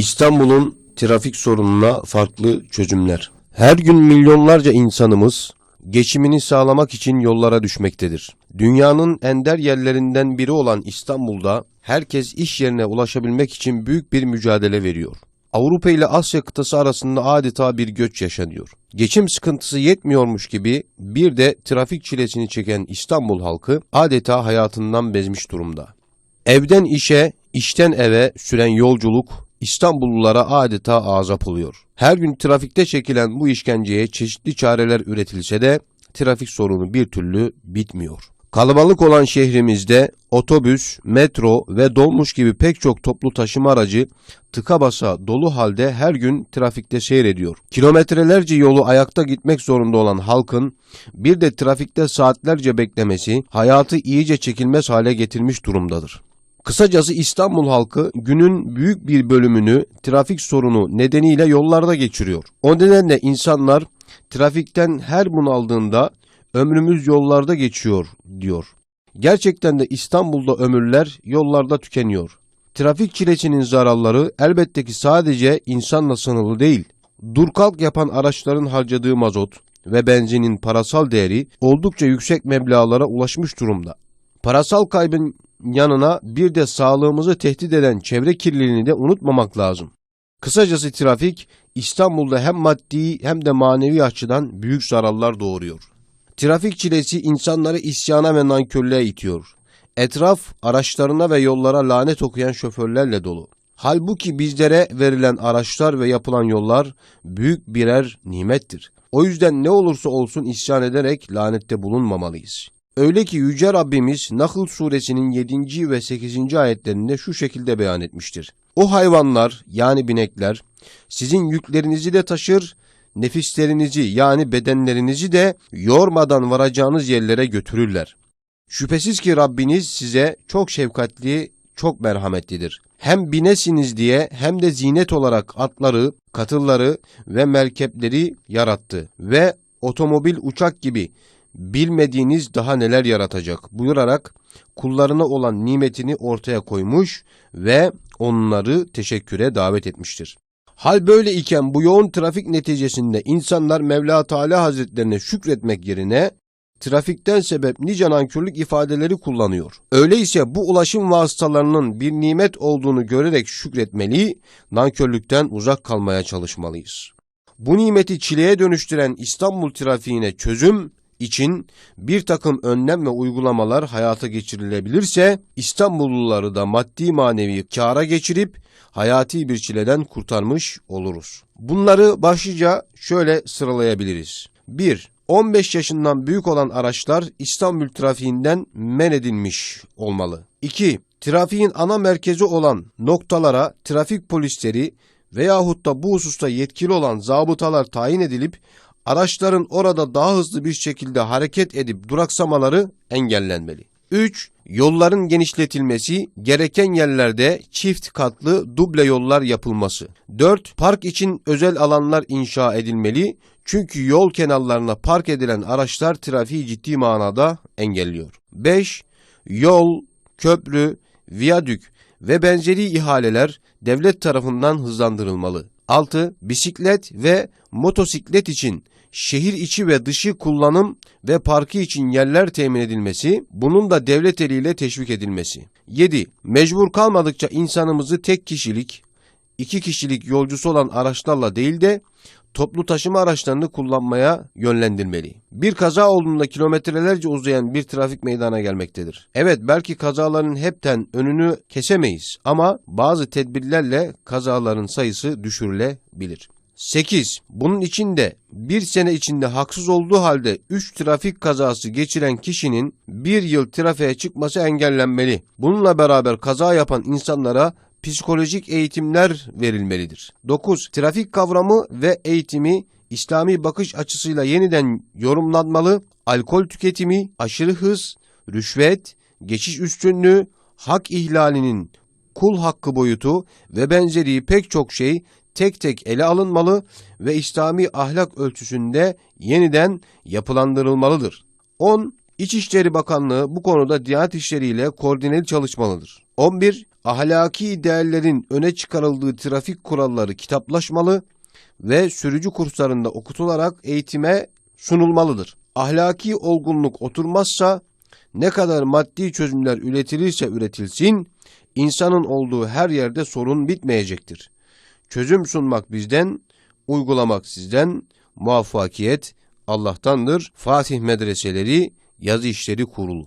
İstanbul'un trafik sorununa farklı çözümler. Her gün milyonlarca insanımız geçimini sağlamak için yollara düşmektedir. Dünyanın ender yerlerinden biri olan İstanbul'da herkes iş yerine ulaşabilmek için büyük bir mücadele veriyor. Avrupa ile Asya kıtası arasında adeta bir göç yaşanıyor. Geçim sıkıntısı yetmiyormuş gibi bir de trafik çilesini çeken İstanbul halkı adeta hayatından bezmiş durumda. Evden işe, işten eve süren yolculuk İstanbullulara adeta azap oluyor. Her gün trafikte çekilen bu işkenceye çeşitli çareler üretilse de trafik sorunu bir türlü bitmiyor. Kalabalık olan şehrimizde otobüs, metro ve dolmuş gibi pek çok toplu taşıma aracı tıka basa dolu halde her gün trafikte seyrediyor. Kilometrelerce yolu ayakta gitmek zorunda olan halkın bir de trafikte saatlerce beklemesi hayatı iyice çekilmez hale getirmiş durumdadır. Kısacası İstanbul halkı günün büyük bir bölümünü trafik sorunu nedeniyle yollarda geçiriyor. O nedenle insanlar trafikten her bunaldığında ömrümüz yollarda geçiyor diyor. Gerçekten de İstanbul'da ömürler yollarda tükeniyor. Trafik çilesinin zararları elbette ki sadece insanla sınırlı değil. Dur kalk yapan araçların harcadığı mazot ve benzinin parasal değeri oldukça yüksek meblağlara ulaşmış durumda. Parasal kaybın yanına bir de sağlığımızı tehdit eden çevre kirliliğini de unutmamak lazım. Kısacası trafik İstanbul'da hem maddi hem de manevi açıdan büyük zararlar doğuruyor. Trafik çilesi insanları isyana ve nankörlüğe itiyor. Etraf araçlarına ve yollara lanet okuyan şoförlerle dolu. Halbuki bizlere verilen araçlar ve yapılan yollar büyük birer nimettir. O yüzden ne olursa olsun isyan ederek lanette bulunmamalıyız. Öyle ki Yüce Rabbimiz Nahl suresinin 7. ve 8. ayetlerinde şu şekilde beyan etmiştir. O hayvanlar yani binekler sizin yüklerinizi de taşır, nefislerinizi yani bedenlerinizi de yormadan varacağınız yerlere götürürler. Şüphesiz ki Rabbiniz size çok şefkatli, çok merhametlidir. Hem binesiniz diye hem de zinet olarak atları, katılları ve merkepleri yarattı ve otomobil uçak gibi bilmediğiniz daha neler yaratacak buyurarak kullarına olan nimetini ortaya koymuş ve onları teşekküre davet etmiştir. Hal böyle iken bu yoğun trafik neticesinde insanlar Mevla Teala Hazretlerine şükretmek yerine trafikten sebep nice nankörlük ifadeleri kullanıyor. Öyleyse bu ulaşım vasıtalarının bir nimet olduğunu görerek şükretmeli, nankörlükten uzak kalmaya çalışmalıyız. Bu nimeti çileye dönüştüren İstanbul trafiğine çözüm için bir takım önlem ve uygulamalar hayata geçirilebilirse İstanbulluları da maddi manevi kâra geçirip hayati bir çileden kurtarmış oluruz. Bunları başlıca şöyle sıralayabiliriz. 1. 15 yaşından büyük olan araçlar İstanbul trafiğinden men edilmiş olmalı. 2. Trafiğin ana merkezi olan noktalara trafik polisleri veyahut da bu hususta yetkili olan zabıtalar tayin edilip araçların orada daha hızlı bir şekilde hareket edip duraksamaları engellenmeli. 3. Yolların genişletilmesi, gereken yerlerde çift katlı duble yollar yapılması. 4. Park için özel alanlar inşa edilmeli çünkü yol kenarlarına park edilen araçlar trafiği ciddi manada engelliyor. 5. Yol, köprü, viyadük ve benzeri ihaleler devlet tarafından hızlandırılmalı. 6. Bisiklet ve motosiklet için şehir içi ve dışı kullanım ve parkı için yerler temin edilmesi, bunun da devlet eliyle teşvik edilmesi. 7. Mecbur kalmadıkça insanımızı tek kişilik, iki kişilik yolcusu olan araçlarla değil de toplu taşıma araçlarını kullanmaya yönlendirmeli. Bir kaza olduğunda kilometrelerce uzayan bir trafik meydana gelmektedir. Evet belki kazaların hepten önünü kesemeyiz ama bazı tedbirlerle kazaların sayısı düşürülebilir. 8. Bunun içinde bir sene içinde haksız olduğu halde 3 trafik kazası geçiren kişinin bir yıl trafiğe çıkması engellenmeli. Bununla beraber kaza yapan insanlara psikolojik eğitimler verilmelidir. 9. Trafik kavramı ve eğitimi İslami bakış açısıyla yeniden yorumlanmalı, alkol tüketimi, aşırı hız, rüşvet, geçiş üstünlüğü, hak ihlalinin kul hakkı boyutu ve benzeri pek çok şey tek tek ele alınmalı ve İslami ahlak ölçüsünde yeniden yapılandırılmalıdır. 10. İçişleri Bakanlığı bu konuda Diyanet İşleri ile koordineli çalışmalıdır. 11. Ahlaki değerlerin öne çıkarıldığı trafik kuralları kitaplaşmalı ve sürücü kurslarında okutularak eğitime sunulmalıdır. Ahlaki olgunluk oturmazsa ne kadar maddi çözümler üretilirse üretilsin, insanın olduğu her yerde sorun bitmeyecektir. Çözüm sunmak bizden, uygulamak sizden, muvaffakiyet Allah'tandır. Fatih Medreseleri Yazı İşleri Kurulu